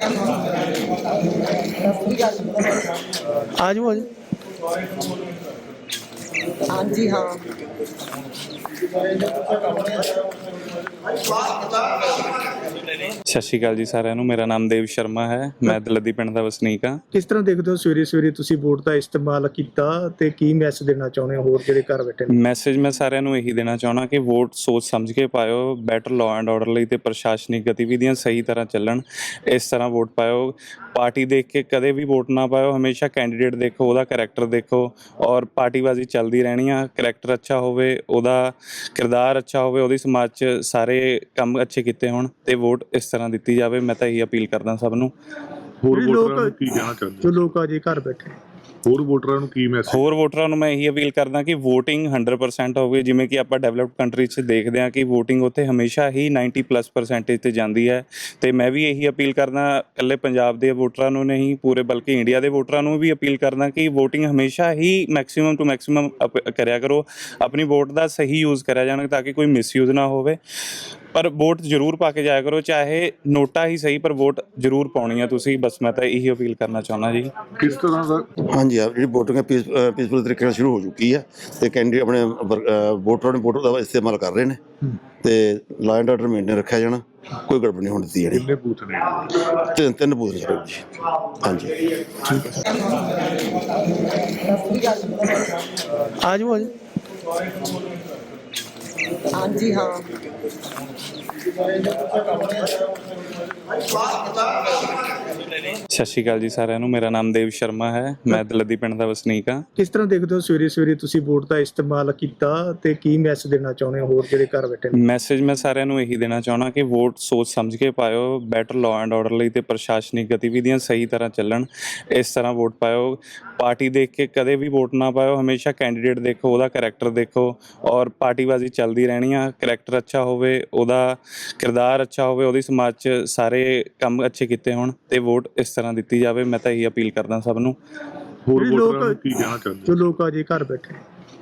ਆ ਜਾਓ ਆ ਜਾਓ ਹਾਂਜੀ ਹਾਂ ਸਤਿ ਸ਼੍ਰੀ ਅਕਾਲ ਜੀ ਸਾਰਿਆਂ ਨੂੰ। ਮੇਰਾ ਨਾਮ ਦੇਵ ਸ਼ਰਮਾ ਹੈ। ਮੈਂ ਦਲੱਦੀ ਪਿੰਡ ਦਾ ਵਸਨੀਕ ਹਾਂ। ਕਿਸ ਤਰ੍ਹਾਂ ਦੇਖਦੇ ਹੋ ਸਵੇਰੇ ਸਵੇਰੇ ਤੁਸੀਂ ਵੋਟ ਦਾ ਇਸਤੇਮਾਲ ਕੀਤਾ ਤੇ ਕੀ ਮੈਸੇਜ ਦੇਣਾ ਚਾਹੁੰਦੇ ਹੋ ਹੋਰ ਜਿਹੜੇ ਘਰ ਬੈਠੇ ਨੇ? ਮੈਸੇਜ ਮੈਂ ਸਾਰਿਆਂ ਨੂੰ ਇਹੀ ਦੇਣਾ ਚਾਹਣਾ ਕਿ ਵੋਟ ਸੋਚ ਸਮਝ ਕੇ ਪਾਇਓ। ਬੈਟਰ ਲਾਅ ਐਂਡ ਆਰਡਰ ਲਈ ਤੇ ਪ੍ਰਸ਼ਾਸਨਿਕ ਗਤੀਵਿਧੀਆਂ ਸਹੀ ਤਰ੍ਹਾਂ ਚੱਲਣ। ਇਸ ਤਰ੍ਹਾਂ ਵੋਟ ਪਾਇਓ। ਪਾਰਟੀ ਦੇਖ ਕੇ ਕਦੇ ਵੀ ਵੋਟ ਨਾ ਪਾਇਓ। ਹਮੇਸ਼ਾ ਕੈਂਡੀਡੇਟ ਦੇਖੋ ਉਹਦਾ ਕੈਰੈਕਟਰ ਦੇਖੋ ਔਰ ਪਾਰਟੀਬਾਜ਼ੀ ਚੱਲਦੀ ਰਹਿਣੀ ਆ। ਕੈਰੈਕਟਰ ਅੱਛਾ ਹੋਵੇ ਉਹਦਾ ਕਿਰਦਾਰ ਅੱਛਾ ਹੋਵੇ ਉਹਦੀ ਸਮਾਜ 'ਚ ਸਾਰੇ ਕੰਮ ਅੱਛੇ ਕੀਤੇ ਹੋਣ ਤੇ ਵੋਟ ਇਸ ਤਰ੍ਹਾਂ ਦਿੱਤੀ ਜਾਵੇ ਮੈਂ ਤਾਂ ਇਹੀ ਅਪੀਲ ਕਰਦਾ ਸਭ ਨੂੰ। ਹੋਰ ਵੋਟਰਾਂ ਨੂੰ ਕੀ ਕਹਿਣਾ ਚਾਹੁੰਦੇ ਜੋ? ਲੋਕ ਅਜੇ ਘਰ ਬੈਠੇ। ਹੋਰ ਵੋਟਰਾਂ ਨੂੰ ਕੀ ਮੈਸੇਜ ਹੋਰ ਵੋਟਰਾਂ ਨੂੰ ਮੈਂ ਇਹੀ ਅਪੀਲ ਕਰਦਾ ਕਿ VOTING 100% ਹੋਵੇ ਜਿਵੇਂ ਕਿ ਆਪਾਂ ਡਿਵੈਲਪਡ ਕੰਟਰੀ 'ਚ ਦੇਖਦੇ ਹਾਂ ਕਿ VOTING ਉੱਥੇ ਹਮੇਸ਼ਾ ਹੀ 90% ਤੇ ਜਾਂਦੀ ਹੈ। ਤੇ ਮੈਂ ਵੀ ਇਹੀ ਅਪੀਲ ਕਰਦਾ ਇਕੱਲੇ ਪੰਜਾਬ ਦੇ ਵੋਟਰਾਂ ਨੂੰ ਨਹੀਂ ਪੂਰੇ ਬਲਕਿ ਇੰਡੀਆ ਦੇ ਵੋਟਰਾਂ ਨੂੰ ਵੀ ਅਪੀਲ ਕਰਦਾ ਕਿ VOTING ਹਮੇਸ਼ਾ ਹੀ ਮੈਕਸਿਮਮ ਟੂ ਮੈਕਸਿਮਮ ਕਰਿਆ ਕਰੋ। ਆਪਣੀ ਵੋਟ ਦਾ ਸਹੀ ਯੂਜ਼ ਕਰਿਆ ਜਾਣਾ ਤਾਂ ਕਿ ਕੋਈ ਮਿਸਯੂਜ਼ ਨਾ ਹੋਵੇ। ਪਰ ਵੋਟ ਜ਼ਰੂਰ ਪਾ ਕੇ ਜਾਇਆ ਕਰੋ ਚਾਹੇ ਨੋਟਾ ਹੀ ਸਹੀ ਪਰ ਵੋਟ ਜ਼ਰੂਰ ਪਾਉਣੀ ਆ ਤੁਸੀਂ। ਬਸ ਮੈਂ ਤਾਂ ਇਹੀ ਅਪੀਲ ਕਰਨਾ ਚਾਹੁੰਦਾ ਜੀ। ਕਿਸ ਤਰ੍ਹਾਂ ਦਾ? ਹਾਂਜੀ ਆ ਜਿਹੜੀ VOTING ਹੈ ਪੀਸਫੁਲ ਤਰੀਕੇ ਨਾਲ ਸ਼ੁਰੂ ਹੋ ਚੁੱਕੀ ਹੈ ਤੇ ਕੈਂਡੀਡੇਟ ਆਪਣੇ ਵੋਟਰਾਂ ਨੇ ਵੋਟਰ ਦਾ ਇਸਤੇਮਾਲ ਕਰ ਰਹੇ ਨੇ ਤੇ ਲਾਅ ਐਂਡ ਆਰਡਰ ਮੇਨਟੇਨ ਰੱਖਿਆ ਜਾਣਾ। ਕੋਈ ਗੜਬੜ ਨਹੀਂ ਹੋਣ ਦਿੱਤੀ ਜਾਣੀ ਕਿੰਨੇ ਬੂਥ ਨੇ? ਤਿੰਨ ਤਿੰਨ ਬੂਥ ਨੇ ਜੀ। ਹਾਂਜੀ। ਆ ਜਾਓ। ਆ ਜਾਓ ਹਾਂਜੀ ਹਾਂ। ਸਤਿ ਸ਼੍ਰੀ ਅਕਾਲ ਜੀ ਸਾਰਿਆਂ ਨੂੰ। ਮੇਰਾ ਨਾਮ ਦੇਵ ਸ਼ਰਮਾ ਹੈ। ਮੈਂ ਦਲੱਦੀ ਪਿੰਡ ਦਾ ਵਸਨੀਕ ਹਾਂ। ਕਿਸ ਤਰ੍ਹਾਂ ਦੇਖਦੇ ਹੋ ਸਵੇਰੇ ਸਵੇਰੇ ਤੁਸੀਂ ਵੋਟ ਦਾ ਇਸਤੇਮਾਲ ਕੀਤਾ ਤੇ ਕੀ ਮੈਸੇਜ ਦੇਣਾ ਚਾਹੁੰਦੇ ਹੋ ਹੋਰ ਜਿਹੜੇ ਘਰ ਬੈਠੇ ਨੇ? ਮੈਸੇਜ ਮੈਂ ਸਾਰਿਆਂ ਨੂੰ ਇਹੀ ਦੇਣਾ ਚਾਹਣਾ ਕਿ ਵੋਟ ਸੋਚ ਸਮਝ ਕੇ ਪਾਇਓ ਬੈਟਰ ਲਾਅ ਐਂਡ ਆਰਡਰ ਲਈ ਤੇ ਪ੍ਰਸ਼ਾਸਨਿਕ ਗਤੀਵਿਧੀਆਂ ਸਹੀ ਤਰ੍ਹਾਂ ਚੱਲਣ ਇਸ ਤਰ੍ਹਾਂ ਵੋਟ ਪਾਇਓ। ਪਾਰਟੀ ਦੇਖ ਕੇ ਕਦੇ ਵੀ ਵੋਟ ਨਾ ਪਾਇਓ ਹਮੇਸ਼ਾ ਕੈਂਡੀਡੇਟ ਦੇਖੋ ਉਹਦਾ ਕੈਰੈਕਟਰ ਦੇਖੋ ਔਰ ਪਾਰਟੀਬਾਜ਼ੀ ਚੱਲਦੀ ਰਹਿਣੀ ਆ। ਕੈਰੈਕਟਰ ਅੱਛਾ ਹੋਵੇ ਉਹਦਾ ਕਿਰਦਾਰ ਅੱਛਾ ਹੋਵੇ ਉਹਦੀ ਸਮਾਜ 'ਚ ਸਾਰੇ ਕੰਮ ਅੱਛੇ ਕੀਤੇ ਹੋਣ ਤੇ ਵੋਟ ਇਸ ਤਰ੍ਹਾਂ ਦਿੱਤੀ ਜਾਵੇ ਮੈਂ ਤਾਂ ਇਹੀ ਅਪੀਲ ਕਰਦਾ ਸਭ ਨੂੰ। ਹੋਰ ਜਿਹੜੇ ਵੋਟਰਾਂ ਨੂੰ ਕੀ ਕਹਿਣਾ ਚਾਹੁੰਦੇ ਜੋ ਹੋ? ਲੋਕ ਅਜੇ ਘਰ ਬੈਠੇ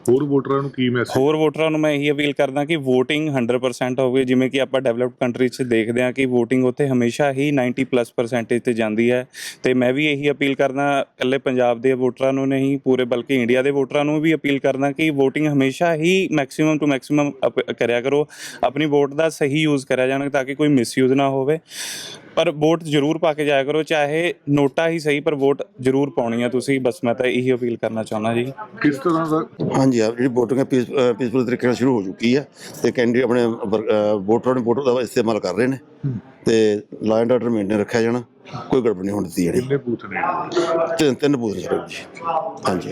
ਹੋਰ ਵੋਟਰਾਂ ਨੂੰ ਕੀ ਮੈਸੇਜ ਹੋਰ ਵੋਟਰਾਂ ਨੂੰ ਮੈਂ ਇਹੀ ਅਪੀਲ ਕਰਦਾ ਕਿ VOTING 100% ਹੋਵੇ ਜਿਵੇਂ ਕਿ ਆਪਾਂ ਡਿਵੈਲਪਡ ਕੰਟਰੀ 'ਚ ਦੇਖਦੇ ਹਾਂ ਕਿ VOTING ਉੱਥੇ ਹਮੇਸ਼ਾ ਹੀ 90% ਤੇ ਜਾਂਦੀ ਹੈ। ਤੇ ਮੈਂ ਵੀ ਇਹੀ ਅਪੀਲ ਕਰਦਾ ਇਕੱਲੇ ਪੰਜਾਬ ਦੇ ਵੋਟਰਾਂ ਨੂੰ ਨਹੀਂ ਪੂਰੇ ਬਲਕਿ ਇੰਡੀਆ ਦੇ ਵੋਟਰਾਂ ਨੂੰ ਵੀ ਅਪੀਲ ਕਰਦਾ ਕਿ VOTING ਹਮੇਸ਼ਾ ਹੀ ਮੈਕਸਿਮਮ ਟੂ ਮੈਕਸਿਮਮ ਕਰਿਆ ਕਰੋ। ਆਪਣੀ ਵੋਟ ਦਾ ਸਹੀ ਯੂਜ਼ ਕਰਿਆ ਜਾਣਾ ਤਾਂ ਕਿ ਕੋਈ ਮਿਸਯੂਜ਼ ਨਾ ਹੋਵੇ। ਪਰ ਵੋਟ ਜ਼ਰੂਰ ਪਾ ਕੇ ਜਾਇਆ ਕਰੋ ਚਾਹੇ ਨੋਟਾ ਹੀ ਸਹੀ ਪਰ ਵੋਟ ਜ਼ਰੂਰ ਪਾਉਣੀ ਆ ਤੁਸੀਂ। ਬਸ ਮੈਂ ਤਾਂ ਇਹੀ ਅਪੀਲ ਕਰਨਾ ਚਾਹੁੰਦਾ ਜੀ। ਕਿਸ ਤਰ੍ਹਾਂ ਦਾ ਹਾਂਜੀ ਆ ਜਿਹੜੀ VOTING ਹੈ ਪੀਸਫੁਲ ਤਰੀਕੇ ਨਾਲ ਸ਼ੁਰੂ ਹੋ ਚੁੱਕੀ ਹੈ ਤੇ ਕੈਂਡੀਡੇਟ ਆਪਣੇ ਵੋਟਰਾਂ ਨੇ ਵੋਟਰ ਦਾ ਇਸਤੇਮਾਲ ਕਰ ਰਹੇ ਨੇ ਤੇ ਲਾਅ ਐਂਡ ਆਰਡਰ ਮੇਨਟੇਨ ਰੱਖਿਆ ਜਾਣਾ ਕੋਈ ਗੜਬੜ ਨਹੀਂ ਹੋਣ ਦਿੱਤੀ ਜਾਣੀ ਕਿੰਨੇ ਬੂਥ ਨੇ। ਤਿੰਨ ਤਿੰਨ ਬੂਥ ਨੇ ਜੀ। ਹਾਂਜੀ।